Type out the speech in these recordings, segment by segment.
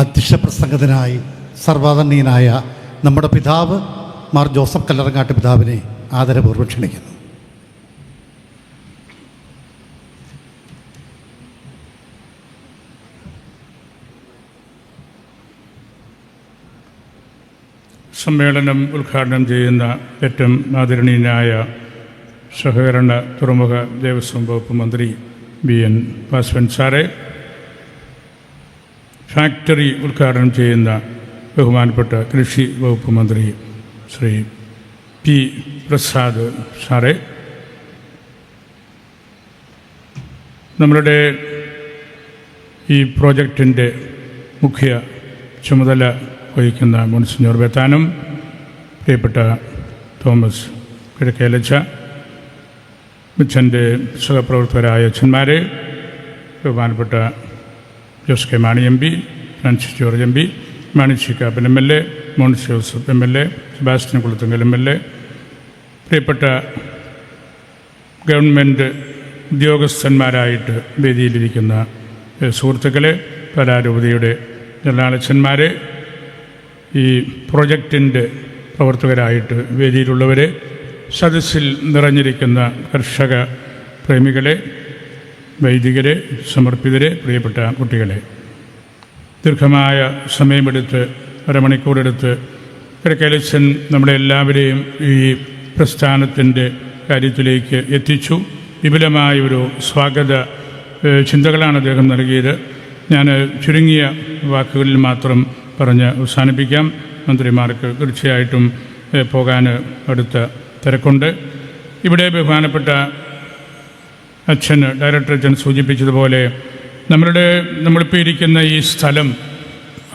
അധ്യക്ഷ പ്രസംഗത്തിനായി സർവാദരണീയനായ നമ്മുടെ പിതാവ് മാർ ജോസഫ് കല്ലറങ്ങാട്ട് പിതാവിനെ ആദരപൂർവം ക്ഷണിക്കുന്നു. സമ്മേളനം ഉദ്ഘാടനം ചെയ്യുന്ന ഏറ്റവും ആദരണീയനായ സഹകരണ തുറമുഖ ദേവസ്വം വകുപ്പ് മന്ത്രി ബി എൻ പാസ്വൻ സാറെ ഫാക്ടറി ഉദ്ഘാടനം ചെയ്യുന്ന ബഹുമാനപ്പെട്ട കൃഷി വകുപ്പ് മന്ത്രി ശ്രീ പി പ്രസാദ് സാറേ. നമ്മളുടെ ഈ പ്രോജക്റ്റിന്റെ മുഖ്യ ചുമതല വഹിക്കുന്ന മുൻസിഞ്ഞോർ ബെത്താനും പ്രിയപ്പെട്ട തോമസ് കിഴക്കേലച്ച മിച്ചന്റെ സഹപ്രവർത്തകരായ അച്ഛന്മാരെ ബഹുമാനപ്പെട്ട Jose K Mani M P Francis George M P Mani C Kappan M L A Monce Joseph M L A Sebastian Kulathunkal M L A പ്രിയപ്പെട്ട ഗവൺമെന്റ് ഉദ്യോഗസ്ഥന്മാരായിട്ട് വേദിയിലിരിക്കുന്ന സുഹൃത്തുക്കളെ കലാരൂപതയുടെ ജനറാളച്ചന്മാരെ ഈ പ്രൊജക്റ്റിന്റെ പ്രവർത്തകരായിട്ട് വേദിയിലുള്ളവരെ സദസ്സിൽ നിറഞ്ഞിരിക്കുന്ന കർഷക പ്രേമികളെ വൈദികരെ സമർപ്പിതരെ പ്രിയപ്പെട്ട കുട്ടികളെ. ദീർഘമായ സമയമെടുത്ത് അരമണിക്കൂറെടുത്ത് കിഴക്കേലച്ചൻ നമ്മുടെ എല്ലാവരെയും ഈ പ്രസ്ഥാനത്തിന്റെ കാര്യത്തിലേക്ക് എത്തിച്ചു. വിപുലമായ ഒരു സ്വാഗത ചിന്തകളാണ് അദ്ദേഹം നൽകിയത്. ഞാൻ ചുരുങ്ങിയ വാക്കുകളിൽ മാത്രം പറഞ്ഞ് അവസാനിപ്പിക്കാം. മന്ത്രിമാർക്ക് തീർച്ചയായിട്ടും പോകാൻ അടുത്ത തിരക്കുണ്ട്. ഇവിടെ ബഹുമാനപ്പെട്ട അച്ഛൻ ഡയറക്ടർ അച്ഛൻ സൂചിപ്പിച്ചതുപോലെ നമ്മളുടെ നമ്മളിപ്പോൾ ഇരിക്കുന്ന ഈ സ്ഥലം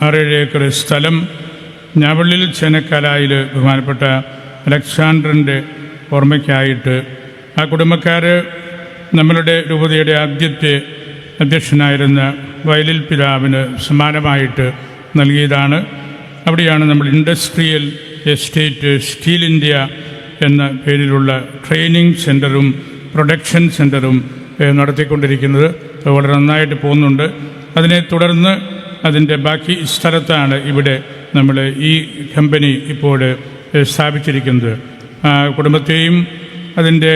ആറേഴ് ഏക്കർ സ്ഥലം ഞാവള്ളിൽ ചേനക്കാലായിൽ ബഹുമാനപ്പെട്ട അലക്സാണ്ടറിന്റെ ഓർമ്മയ്ക്കായിട്ട് ആ കുടുംബക്കാർ നമ്മളുടെ രൂപതയുടെ ആദ്യത്തെ അധ്യക്ഷനായിരുന്ന വയലിൽ പിതാവിന് സമാനമായിട്ട് നൽകിയതാണ്. അവിടെയാണ് നമ്മൾ ഇൻഡസ്ട്രിയൽ എസ്റ്റേറ്റ് സ്റ്റീൽ ഇന്ത്യ എന്ന പേരിലുള്ള ട്രെയിനിങ് സെന്ററും പ്രൊഡക്ഷൻ സെന്ററും നടത്തിക്കൊണ്ടിരിക്കുന്നത്. വളരെ നന്നായിട്ട് പോകുന്നുണ്ട്. അതിനെ തുടർന്ന് അതിന്റെ ബാക്കി സ്ഥലത്താണ് ഇവിടെ നമ്മൾ ഈ കമ്പനി ഇപ്പോൾ സ്ഥാപിച്ചിരിക്കുന്നത്. കുടുംബത്തെയും അതിന്റെ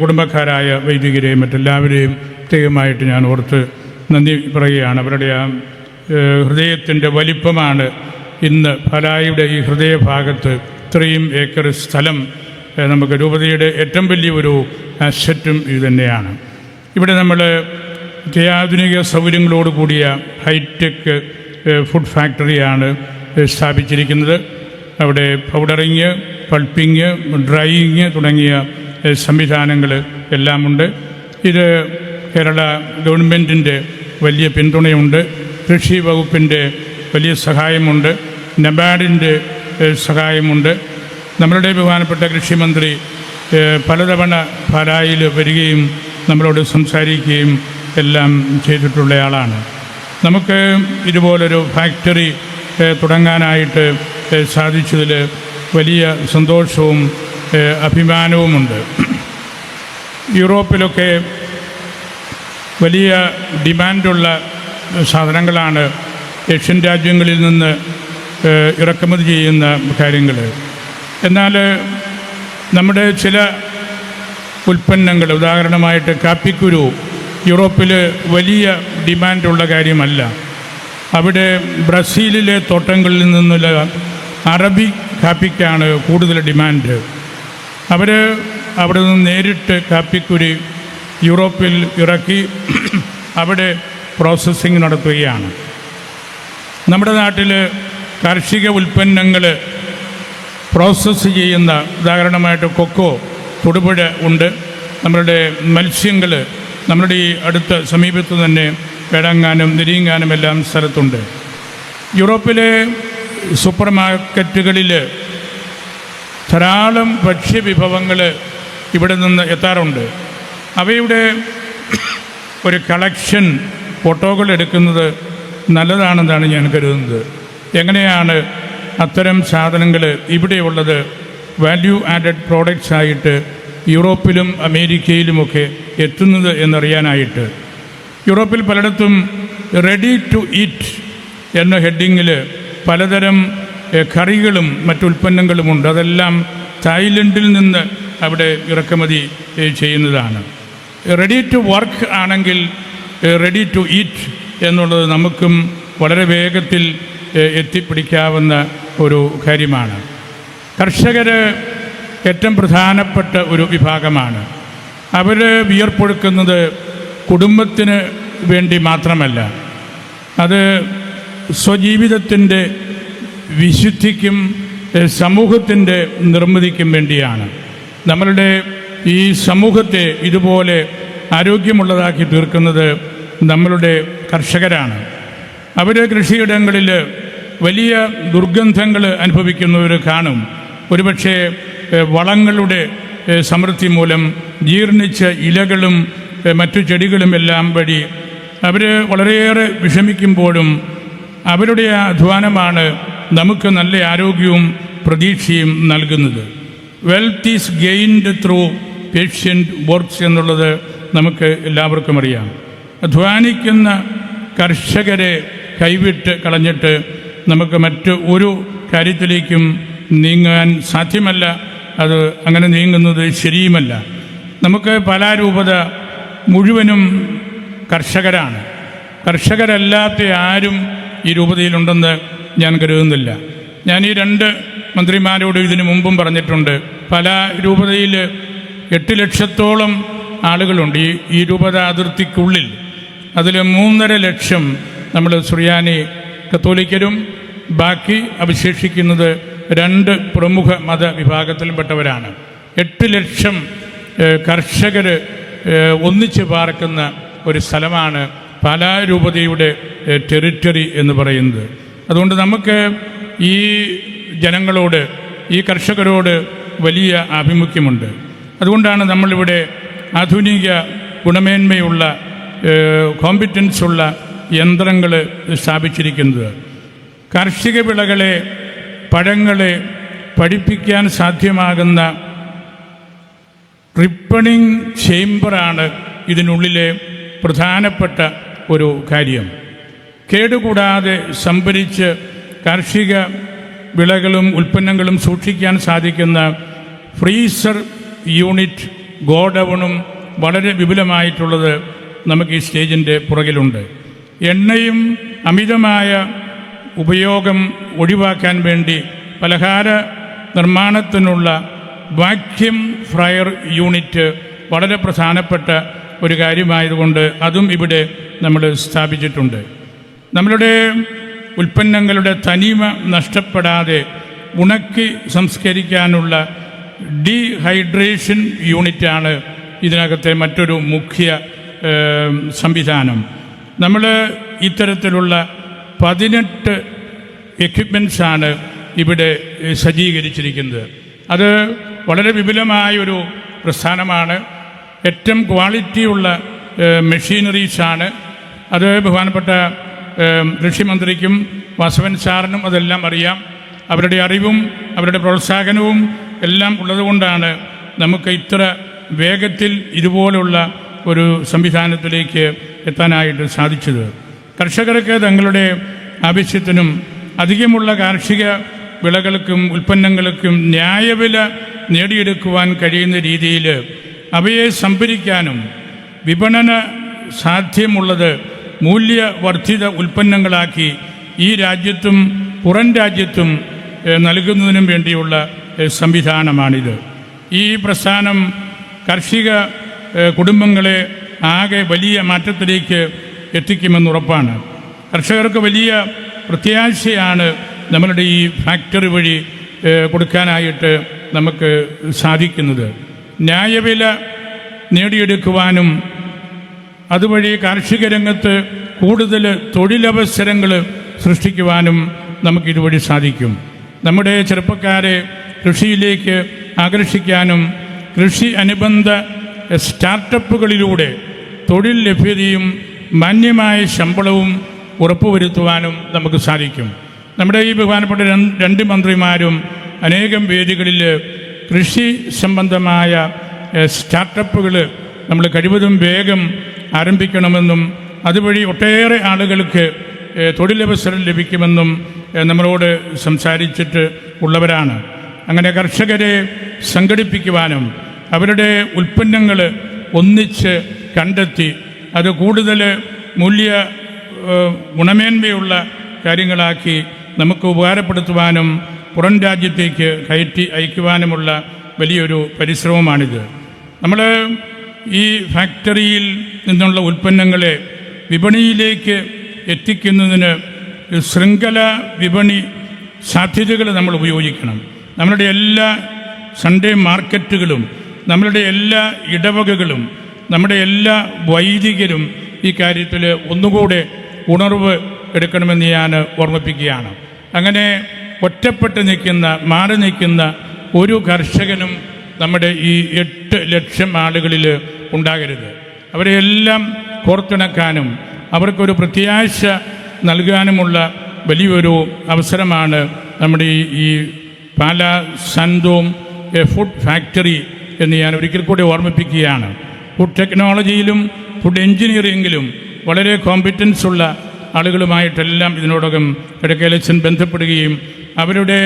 കുടുംബക്കാരായ വൈദികരെയും മറ്റെല്ലാവരെയും പ്രത്യേകമായിട്ട് ഞാൻ ഓർത്ത് നന്ദി പറയുകയാണ്. അവരുടെ ആ ഹൃദയത്തിന്റെ വലിപ്പമാണ് ഇന്ന് ഫലായിയുടെ ഈ ഹൃദയഭാഗത്ത് ഇത്രയും ഏക്കർ സ്ഥലം നമുക്ക് രൂപതയുടെ ഏറ്റവും വലിയ ഒരു അസറ്റും ഇത് തന്നെയാണ്. ഇവിടെ നമ്മൾ അത്യാധുനിക സൗകര്യങ്ങളോട് കൂടിയ ഹൈടെക് ഫുഡ് ഫാക്ടറിയാണ് സ്ഥാപിച്ചിരിക്കുന്നത്. അവിടെ പൗഡറിങ് പൾപ്പിങ് ഡ്രൈയിങ് തുടങ്ങിയ സംവിധാനങ്ങൾ എല്ലാമുണ്ട്. ഇത് കേരള ഗവൺമെന്റിന്റെ വലിയ പിന്തുണയുണ്ട്. കൃഷി വകുപ്പിന്റെ വലിയ സഹായമുണ്ട്. നബാഡിന്റെ സഹായമുണ്ട്. നമ്മളുടെ ബഹുമാനപ്പെട്ട കൃഷിമന്ത്രി പലതവണ പാലായിൽ വരികയും നമ്മളോട് സംസാരിക്കുകയും എല്ലാം ചെയ്തിട്ടുള്ളയാളാണ്. നമുക്ക് ഇതുപോലൊരു ഫാക്ടറി തുടങ്ങാനായിട്ട് സാധിച്ചതിൽ വലിയ സന്തോഷവും അഭിമാനവുമുണ്ട്. യൂറോപ്പിലൊക്കെ വലിയ ഡിമാൻഡുള്ള സാധനങ്ങളാണ് ഏഷ്യൻ രാജ്യങ്ങളിൽ നിന്ന് ഇറക്കുമതി ചെയ്യുന്ന കാര്യങ്ങൾ എന്നാൽ നമ്മുടെ ചില ഉൽപ്പന്നങ്ങൾ ഉദാഹരണമായിട്ട് കാപ്പിക്കുരു യൂറോപ്പിൽ വലിയ ഡിമാൻഡുള്ള കാര്യമല്ല. അവിടെ ബ്രസീലിലെ തോട്ടങ്ങളിൽ നിന്നുള്ള അറബി കാപ്പിക്കാണ് കൂടുതൽ ഡിമാൻഡ്. അവർ അവിടെ നിന്ന് നേരിട്ട് കാപ്പിക്കുരി യൂറോപ്പിൽ ഇറക്കി അവിടെ പ്രോസസ്സിങ് നടത്തുകയാണ്. നമ്മുടെ നാട്ടിൽ കാർഷിക ഉൽപ്പന്നങ്ങൾ പ്രോസസ്സ് ചെയ്യുന്ന ഉദാഹരണമായിട്ട് കൊക്കോ തൊടുപുഴ ഉണ്ട്. നമ്മളുടെ മത്സ്യങ്ങൾ നമ്മുടെ ഈ അടുത്ത സമീപത്ത് തന്നെ വേടങ്ങാനും നെരിയങ്ങാനും എല്ലാം സ്ഥലത്തുണ്ട്. യൂറോപ്പിലെ സൂപ്പർ മാർക്കറ്റുകളിൽ ധാരാളം ഭക്ഷ്യവിഭവങ്ങൾ ഇവിടെ നിന്ന് എത്താറുണ്ട്. അവയുടെ ഒരു കളക്ഷൻ ഫോട്ടോകൾ എടുക്കുന്നത് നല്ലതാണെന്നാണ് ഞാൻ കരുതുന്നത്. എങ്ങനെയാണ് അത്തരം സാധനങ്ങൾ ഇവിടെയുള്ളത് വാല്യൂ ആഡഡ് പ്രോഡക്റ്റ്സ് ആയിട്ട് യൂറോപ്പിലും അമേരിക്കയിലുമൊക്കെ എത്തുന്നത് എന്നറിയാനായിട്ട്. യൂറോപ്പിൽ പലയിടത്തും റെഡി ടു ഈറ്റ് എന്ന ഹെഡിങ്ങിൽ പലതരം കറികളും മറ്റുൽപ്പന്നങ്ങളുമുണ്ട്. അതെല്ലാം തായ്ലൻഡിൽ നിന്ന് അവിടെ ഇറക്കുമതി ചെയ്യുന്നതാണ്. റെഡി ടു വർക്ക് ആണെങ്കിൽ റെഡി ടു ഈറ്റ് എന്നുള്ളത് നമുക്കും വളരെ വേഗത്തിൽ എത്തിപ്പിടിക്കാവുന്ന ഒരു കാര്യമാണ്. കർഷകർ ഏറ്റവും പ്രധാനപ്പെട്ട ഒരു വിഭാഗമാണ്. അവർ വിയർപ്പൊഴുക്കുന്നത് കുടുംബത്തിന് വേണ്ടി മാത്രമല്ല. അത് സ്വജീവിതത്തിന്റെ വിശുദ്ധിക്കും സമൂഹത്തിന്റെ നിർമ്മിതിക്കും വേണ്ടിയാണ്. നമ്മളുടെ ഈ സമൂഹത്തെ ഇതുപോലെ ആരോഗ്യമുള്ളതാക്കി തീർക്കുന്നത് നമ്മളുടെ കർഷകരാണ്. അവർ കൃഷിയിടങ്ങളിൽ വലിയ ദുർഗന്ധങ്ങൾ അനുഭവിക്കുന്നവർ കാണും. ഒരുപക്ഷെ വളങ്ങളുടെ സമൃദ്ധി മൂലം ജീർണിച്ച ഇലകളും മറ്റു ചെടികളും എല്ലാം വഴി അവർ വളരെയേറെ വിഷമിക്കുമ്പോഴും അവരുടെ അധ്വാനമാണ് നമുക്ക് നല്ല ആരോഗ്യവും പ്രതീക്ഷയും നൽകുന്നത്. Wealth is gained through patient works എന്നുള്ളത് നമുക്ക് എല്ലാവർക്കും അറിയാം. അധ്വാനിക്കുന്ന കർഷകരെ കൈവിട്ട് കളഞ്ഞിട്ട് നമുക്ക് മറ്റ് ഒരു കാര്യത്തിലേക്കും നീങ്ങാൻ സാധ്യമല്ല. അത് അങ്ങനെ നീങ്ങുന്നത് ശരിയുമല്ല. നമുക്ക് പലാരൂപത മുഴുവനും കർഷകരാണ്. കർഷകരല്ലാത്ത ആരും ഈ രൂപതയിലുണ്ടെന്ന് ഞാൻ കരുതുന്നില്ല. ഞാൻ ഈ രണ്ട് മന്ത്രിമാരോട് ഇതിനു മുമ്പും പറഞ്ഞിട്ടുണ്ട്. പല രൂപതയിൽ എട്ട് ലക്ഷത്തോളം ആളുകളുണ്ട് ഈ രൂപത അതിർത്തിക്കുള്ളിൽ. അതിൽ മൂന്നര ലക്ഷം നമ്മൾ സുറിയാനി കത്തോലിക്കരും ബാക്കി അവശേഷിക്കുന്നത് രണ്ട് പ്രമുഖ മതവിഭാഗത്തിൽപ്പെട്ടവരാണ്. എട്ട് ലക്ഷം കർഷകർ ഒന്നിച്ച് പാർക്കുന്ന ഒരു സ്ഥലമാണ് പാലാരൂപതയുടെ ടെറിറ്ററി എന്ന് പറയുന്നത്. അതുകൊണ്ട് നമുക്ക് ഈ ജനങ്ങളോട് ഈ കർഷകരോട് വലിയ ആഭിമുഖ്യമുണ്ട്. അതുകൊണ്ടാണ് നമ്മളിവിടെ ആധുനിക ഗുണമേന്മയുള്ള കോമ്പിറ്റൻസ് ഉള്ള യന്ത്രങ്ങൾ സ്ഥാപിച്ചിരിക്കുന്നത്. കാർഷിക വിളകളെ പഴങ്ങളെ പഠിപ്പിക്കാൻ സാധ്യമാകുന്ന റിപ്പണിംഗ് ചേംബറാണ് ഇതിനുള്ളിലെ പ്രധാനപ്പെട്ട ഒരു കാര്യം. കേടുകൂടാതെ സംഭരിച്ച് കാർഷിക വിളകളും ഉൽപ്പന്നങ്ങളും സൂക്ഷിക്കാൻ സാധിക്കുന്ന ഫ്രീസർ യൂണിറ്റ് ഗോഡൗണും വളരെ വിപുലമായിട്ടുള്ളത് നമുക്ക് ഈ സ്റ്റേജിന്റെ പുറകിലുണ്ട്. എണ്ണയും അമിതമായ ഉപയോഗം ഒഴിവാക്കാൻ വേണ്ടി പലഹാര നിർമ്മാണത്തിനുള്ള വാക്യം ഫ്രയർ യൂണിറ്റ് വളരെ പ്രധാനപ്പെട്ട ഒരു കാര്യമായതുകൊണ്ട് അതും ഇവിടെ നമ്മൾ സ്ഥാപിച്ചിട്ടുണ്ട്. നമ്മളുടെ ഉൽപ്പന്നങ്ങളുടെ തനിമ നഷ്ടപ്പെടാതെ ഉണക്കി സംസ്കരിക്കാനുള്ള ഡീഹൈഡ്രേഷൻ യൂണിറ്റാണ് ഇതിനകത്തെ മറ്റൊരു മുഖ്യ സംവിധാനം. നമ്മൾ ഇത്തരത്തിലുള്ള പതിനെട്ട് എക്യുപ്മെൻസാണ് ഇവിടെ സജ്ജീകരിച്ചിരിക്കുന്നത്. അത് വളരെ വിപുലമായൊരു പ്രസ്ഥാനമാണ്. ഏറ്റവും ക്വാളിറ്റിയുള്ള മെഷീനറീസാണ് അത് ബഹുമാനപ്പെട്ട കൃഷിമന്ത്രിക്കും വാസവൻ സാറിനും അതെല്ലാം അറിയാം. അവരുടെ അറിവും അവരുടെ പ്രോത്സാഹനവും എല്ലാം ഉള്ളതുകൊണ്ടാണ് നമുക്ക് ഇത്ര വേഗത്തിൽ ഇതുപോലുള്ള ഒരു സംവിധാനത്തിലേക്ക് എത്താനായിട്ട് സാധിച്ചത്. കർഷകർക്ക് തങ്ങളുടെ ആവശ്യത്തിനും അധികമുള്ള കാർഷിക വിളകൾക്കും ഉൽപ്പന്നങ്ങൾക്കും ന്യായവില നേടിയെടുക്കുവാൻ കഴിയുന്ന രീതിയിൽ അവയെ സംഭരിക്കാനും വിപണന സാധ്യമുള്ളത് മൂല്യവർദ്ധിത ഉൽപ്പന്നങ്ങളാക്കി ഈ രാജ്യത്തും പുറം രാജ്യത്തും നൽകുന്നതിനും വേണ്ടിയുള്ള സംവിധാനമാണിത്. ഈ പ്രസ്ഥാനം കാർഷിക കുടുംബങ്ങളെ ആകെ വലിയ മാറ്റത്തിലേക്ക് എത്തിക്കുമെന്നുറപ്പാണ് കർഷകർക്ക് വലിയ പ്രത്യാശയാണ് നമ്മളുടെ ഈ ഫാക്ടറി വഴി കൊടുക്കാനായിട്ട് നമുക്ക് സാധിക്കുന്നത്. ന്യായവില നേടിയെടുക്കുവാനും അതുവഴി കാർഷിക രംഗത്ത് കൂടുതൽ തൊഴിലവസരങ്ങൾ സൃഷ്ടിക്കുവാനും നമുക്കിതുവഴി സാധിക്കും. നമ്മുടെ ചെറുപ്പക്കാരെ കൃഷിയിലേക്ക് ആകർഷിക്കാനും കൃഷി അനുബന്ധ സ്റ്റാർട്ടപ്പുകളിലൂടെ തൊഴിൽ ലഭ്യതയും മാന്യമായ ശമ്പളവും ഉറപ്പുവരുത്തുവാനും നമുക്ക് സാധിക്കും. നമ്മുടെ ഈ ബഹുമാനപ്പെട്ട രണ്ട് മന്ത്രിമാരും അനേകം വേദികളിൽ കൃഷി സംബന്ധമായ സ്റ്റാർട്ടപ്പുകൾ നമ്മൾ കഴിവതും വേഗം ആരംഭിക്കണമെന്നും അതുവഴി ഒട്ടേറെ ആളുകൾക്ക് തൊഴിലവസരം ലഭിക്കുമെന്നും നമ്മളോട് സംസാരിച്ചിട്ട് ഉള്ളവരാണ്. അങ്ങനെ കർഷകരെ സംഘടിപ്പിക്കുവാനും അവരുടെ ഉൽപ്പന്നങ്ങൾ ഒന്നിച്ച് കണ്ടെത്തി. അത് കൂടുതൽ മൂല്യ ഗുണമേന്മയുള്ള കാര്യങ്ങളാക്കി നമുക്ക് ഉപകാരപ്പെടുത്തുവാനും പുറം രാജ്യത്തേക്ക് കയറ്റി അയക്കുവാനുമുള്ള വലിയൊരു പരിശ്രമമാണിത്. നമ്മൾ ഈ ഫാക്ടറിയിൽ നിന്നുള്ള ഉൽപ്പന്നങ്ങളെ വിപണിയിലേക്ക് എത്തിക്കുന്നതിന് ശൃംഖല വിപണി സാധ്യതകൾ നമ്മൾ ഉപയോഗിക്കണം. നമ്മളുടെ എല്ലാ സൺഡേ മാർക്കറ്റുകളും നമ്മളുടെ എല്ലാ ഇടവകകളും നമ്മുടെ എല്ലാ വൈദികരും ഈ കാര്യത്തിൽ ഒന്നുകൂടെ ഉണർവ് എടുക്കണമെന്ന് ഞാൻ ഓർമ്മിപ്പിക്കുകയാണ്. അങ്ങനെ ഒറ്റപ്പെട്ട് നിൽക്കുന്ന മാറി നിൽക്കുന്ന ഒരു കർഷകനും നമ്മുടെ ഈ എട്ട് ലക്ഷം ആളുകളിൽ ഉണ്ടാകരുത്. അവരെയെല്ലാം കോർത്തിണക്കാനും അവർക്കൊരു പ്രത്യാശ നൽകാനുമുള്ള വലിയൊരു അവസരമാണ് നമ്മുടെ ഈ Pala Pala Santhom a food factory എന്ന് ഞാൻ ഒരിക്കൽ കൂടി ഓർമ്മിപ്പിക്കുകയാണ്. ഫുഡ് ടെക്നോളജിയിലും ഫുഡ് എഞ്ചിനീയറിംഗിലും വളരെ കോമ്പിറ്റൻസ് ഉള്ള ആളുകളുമായിട്ടെല്ലാം ഇതിനോടകം കിഴക്കേലച്ചൻ ബന്ധപ്പെടുകയും അവരുടെ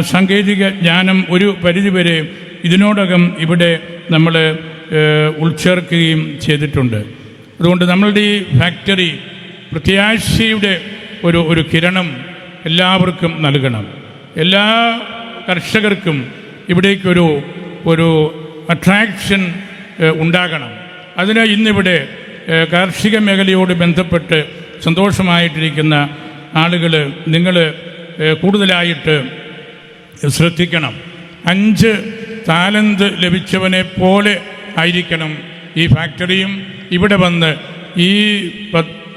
സാങ്കേതിക ജ്ഞാനം ഒരു പരിധിവരെ ഇതിനോടകം ഇവിടെ നമ്മൾ ഉൾച്ചേർക്കുകയും ചെയ്തിട്ടുണ്ട്. അതുകൊണ്ട് നമ്മളുടെ ഈ ഫാക്ടറി പ്രത്യാശയുടെ ഒരു ഒരു കിരണം എല്ലാവർക്കും നൽകണം. എല്ലാ കർഷകർക്കും ഇവിടേക്കൊരു ഒരു അട്രാക്ഷൻ ഉണ്ടാകണം. അതിന് ഇന്നിവിടെ കാർഷിക മേഖലയോട് ബന്ധപ്പെട്ട് സന്തോഷമായിട്ടിരിക്കുന്ന ആളുകൾ നിങ്ങൾ കൂടുതലായിട്ട് ശ്രദ്ധിക്കണം. അഞ്ച് താലന്ത് ലഭിച്ചവനെ പോലെ ആയിരിക്കണം ഈ ഫാക്ടറിയും ഇവിടെ വന്ന് ഈ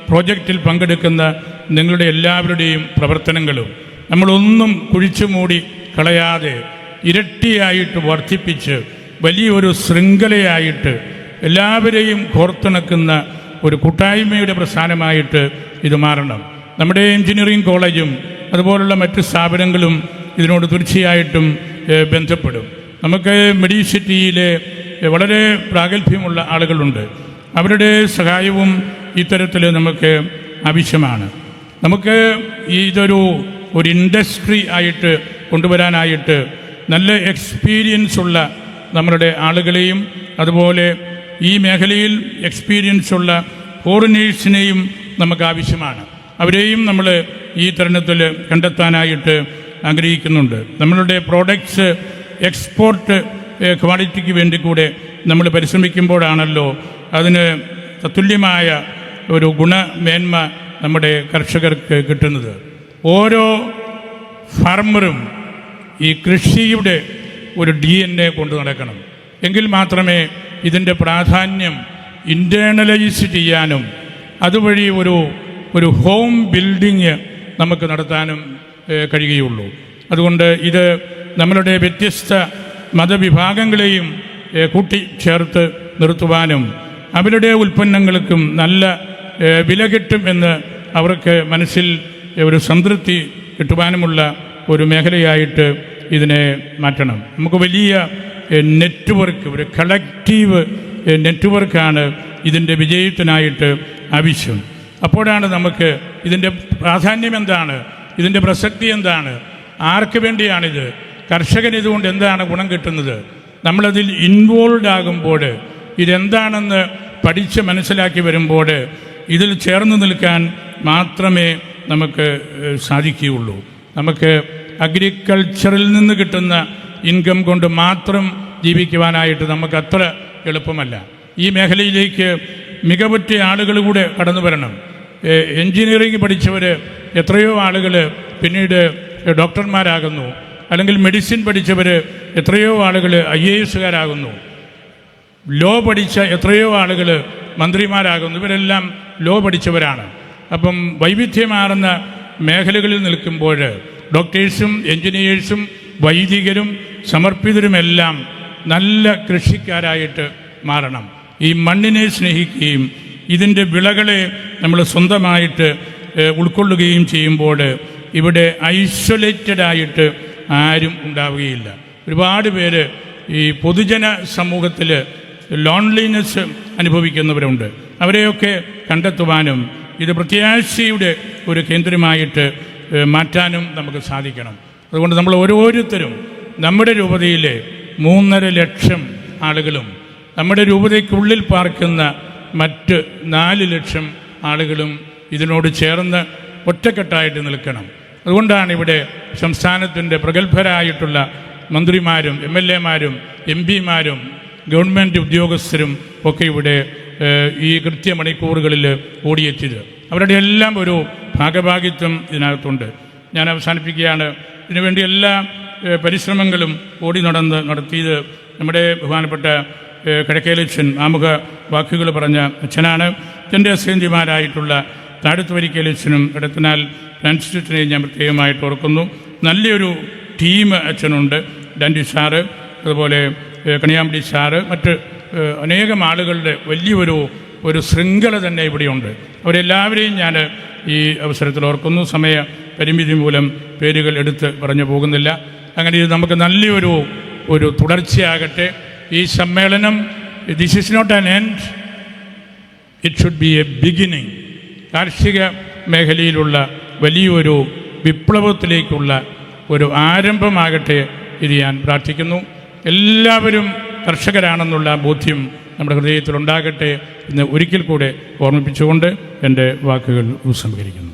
പ്രോജക്റ്റിൽ പങ്കെടുക്കുന്ന നിങ്ങളുടെ എല്ലാവരുടെയും പ്രവർത്തനങ്ങളും നമ്മളൊന്നും കുഴിച്ചു മൂടി കളയാതെ ഇരട്ടിയായിട്ട് വർദ്ധിപ്പിച്ച് വലിയൊരു ശൃംഖലയായിട്ട് എല്ലാവരെയും കോർത്തിണക്കുന്ന ഒരു കൂട്ടായ്മയുടെ പ്രസ്ഥാനമായിട്ട് ഇത് മാറണം. നമ്മുടെ എഞ്ചിനീയറിംഗ് കോളേജും അതുപോലുള്ള മറ്റ് സ്ഥാപനങ്ങളും ഇതിനോട് തീർച്ചയായിട്ടും ബന്ധപ്പെടും. നമുക്ക് മെഡിസിറ്റിയിലെ സിറ്റിയിലെ വളരെ പ്രാഗൽഭ്യമുള്ള ആളുകളുണ്ട്. അവരുടെ സഹായവും ഇത്തരത്തിൽ നമുക്ക് ആവശ്യമാണ്. നമുക്ക് ഇതൊരു ഒരു ഇൻഡസ്ട്രി ആയിട്ട് കൊണ്ടുവരാനായിട്ട് നല്ല എക്സ്പീരിയൻസ് ഉള്ള നമ്മളുടെ ആളുകളെയും അതുപോലെ ഈ മേഖലയിൽ എക്സ്പീരിയൻസ് ഉള്ള ഫോറിനേഴ്സിനെയും നമുക്ക് ആവശ്യമാണ്. അവരെയും നമ്മൾ ഈ തരുണത്തിൽ കണ്ടെത്താനായിട്ട് ആഗ്രഹിക്കുന്നുണ്ട്. നമ്മളുടെ പ്രോഡക്ട്സ് എക്സ്പോർട്ട് ക്വാളിറ്റിക്ക് വേണ്ടി കൂടെ നമ്മൾ പരിശ്രമിക്കുമ്പോഴാണല്ലോ അതിന് തത്തുല്യമായ ഒരു ഗുണമേന്മ നമ്മുടെ കർഷകർക്ക് കിട്ടുന്നത്. ഓരോ ഫാർമറും ഈ കൃഷിയുടെ ഒരു ഡി എൻ എ കൊണ്ടു നടക്കണം. എങ്കിൽ മാത്രമേ ഇതിന്റെ പ്രാധാന്യം ഇന്റേണലൈസ് ചെയ്യാനും അതുവഴി ഒരു ഒരു ഹോം ബിൽഡിങ് നമുക്ക് നടത്താനും കഴിയുകയുള്ളൂ. അതുകൊണ്ട് ഇത് നമ്മളുടെ വ്യത്യസ്ത മതവിഭാഗങ്ങളെയും കൂട്ടി ചേർത്ത് നിർത്തുവാനും അവരുടെ ഉൽപ്പന്നങ്ങൾക്കും നല്ല വില കിട്ടും എന്ന് അവർക്ക് മനസ്സിൽ ഒരു സംതൃപ്തി കിട്ടുവാനുമുള്ള ഒരു മേഖലയായിട്ട് ഇതിനെ മാറ്റണം. നമുക്ക് വലിയ നെറ്റ്വർക്ക് ഒരു കളക്റ്റീവ് നെറ്റ്വർക്കാണ് ഇതിന്റെ വിജയത്തിനായിട്ട് ആവശ്യം. അപ്പോഴാണ് നമുക്ക് ഇതിന്റെ പ്രാധാന്യം എന്താണ്? ഇതിന്റെ പ്രസക്തി എന്താണ്? ആർക്ക് വേണ്ടിയാണിത്? കർഷകന് ഇതുകൊണ്ട് എന്താണ് ഗുണം കിട്ടുന്നത്? നമ്മളതിൽ ഇൻവോൾവ് ആകുമ്പോൾ ഇതെന്താണെന്ന് പഠിച്ച് മനസ്സിലാക്കി വരുമ്പോൾ ഇതിൽ ചേർന്ന് നിൽക്കാൻ മാത്രമേ നമുക്ക് സാധിക്കുകയുള്ളൂ. നമുക്ക് അഗ്രികൾച്ചറിൽ നിന്ന് കിട്ടുന്ന ഇൻകം കൊണ്ട് മാത്രം ജീവിക്കുവാനായിട്ട് നമുക്ക് അത്ര എളുപ്പമല്ല. ഈ മേഖലയിലേക്ക് മികവുറ്റ ആളുകൾ കൂടെ കടന്നു വരണം. എൻജിനീയറിംഗ് പഠിച്ചവർ എത്രയോ ആളുകൾ പിന്നീട് ഡോക്ടർമാരാകുന്നു. അല്ലെങ്കിൽ മെഡിസിൻ പഠിച്ചവർ എത്രയോ ആളുകൾ ഐ എ എസുകാരാകുന്നു ലോ പഠിച്ച എത്രയോ ആളുകൾ മന്ത്രിമാരാകുന്നു. ഇവരെല്ലാം ലോ പഠിച്ചവരാണ്. അപ്പം വൈവിധ്യമാർന്ന മേഖലകളിൽ നിൽക്കുമ്പോൾ ഡോക്ടേഴ്സും എൻജിനീയേഴ്സും വൈദികരും സമർപ്പിതരുമെല്ലാം നല്ല കൃഷിക്കാരായിട്ട് മാറണം. ഈ മണ്ണിനെ സ്നേഹിക്കുകയും ഇതിന്റെ വിളകളെ നമ്മൾ സ്വന്തമായിട്ട് ഉൾക്കൊള്ളുകയും ചെയ്യുമ്പോൾ ഇവിടെ ഐസൊലേറ്റഡ് ആയിട്ട് ആരും ഉണ്ടാവുകയില്ല. ഒരുപാട് പേര് ഈ പൊതുജന സമൂഹത്തിൽ ലോൺലിനെസ് അനുഭവിക്കുന്നവരുണ്ട്. അവരെയൊക്കെ കണ്ടെത്തുവാനും ഇത് പ്രത്യാശയുടെ ഒരു കേന്ദ്രമായിട്ട് മാറ്റാനും നമുക്ക് സാധിക്കണം. അതുകൊണ്ട് നമ്മൾ ഓരോരുത്തരും നമ്മുടെ രൂപതയിലെ മൂന്നര ലക്ഷം ആളുകളും നമ്മുടെ രൂപതയ്ക്കുള്ളിൽ പാർക്കുന്ന മറ്റ് നാല് ലക്ഷം ആളുകളും ഇതിനോട് ചേർന്ന് ഒറ്റക്കെട്ടായിട്ട് നിൽക്കണം. അതുകൊണ്ടാണ് ഇവിടെ സംസ്ഥാനത്തിന്റെ പ്രഗത്ഭരായിട്ടുള്ള മന്ത്രിമാരും എം എൽ എമാരും എം പിമാരും ഗവൺമെന്റ് ഉദ്യോഗസ്ഥരും ഒക്കെ ഇവിടെ ഈ കൃത്യമണിക്കൂറുകളിൽ ഓടിയെത്തിയത്. അവരുടെ എല്ലാം ഒരു ഭാഗഭാഗിത്വം ഇതിനകത്തുണ്ട്. ഞാൻ അവസാനിപ്പിക്കുകയാണ്. ഇതിനുവേണ്ടി എല്ലാ പരിശ്രമങ്ങളും ഓടി നടന്ന് നടത്തിയത് നമ്മുടെ ബഹുമാനപ്പെട്ട കിഴക്കേലച്ഛൻ ആമുഖ വാക്കുകൾ പറഞ്ഞ അച്ഛനാണ്. തന്റെ അസേന്തിമാരായിട്ടുള്ള താഴത്തുവരിക്കേലച്ഛനും ഇടത്തിനാൽ ഫ്രാൻസിസിനെയും ഞാൻ പ്രത്യേകമായിട്ട് ഓർക്കുന്നു. നല്ലൊരു ടീം അച്ഛനുണ്ട് ഡാൻഡി സാറ് അതുപോലെ കണിയാമ്പടി സാറ് മറ്റ് അനേകം ആളുകളുടെ വലിയൊരു ഒരു ശൃംഖല തന്നെ ഇവിടെയുണ്ട്. അവരെല്ലാവരെയും ഞാൻ ഈ അവസരത്തിൽ ഓർക്കുന്നു. സമയ പരിമിതി മൂലം പേരുകൾ എടുത്ത് പറഞ്ഞു പോകുന്നില്ല. അങ്ങനെ ഇത് നമുക്ക് നല്ലൊരു ഒരു തുടർച്ചയാകട്ടെ. ഈ സമ്മേളനം this is not an end it should be a beginning കാർഷിക മേഖലയിലുള്ള വലിയൊരു വിപ്ലവത്തിലേക്കുള്ള ഒരു ആരംഭമാകട്ടെ ഇത് ഞാൻ പ്രാർത്ഥിക്കുന്നു. എല്ലാവരും കർഷകരാണെന്നുള്ള ബോധ്യം നമ്മുടെ ഹൃദയത്തിൽ ഉണ്ടാകട്ടെ എന്ന് ഒരിക്കൽ കൂടെ ഓർമ്മിപ്പിച്ചുകൊണ്ട് എന്റെ വാക്കുകൾ ഉപസംഹരിക്കുന്നു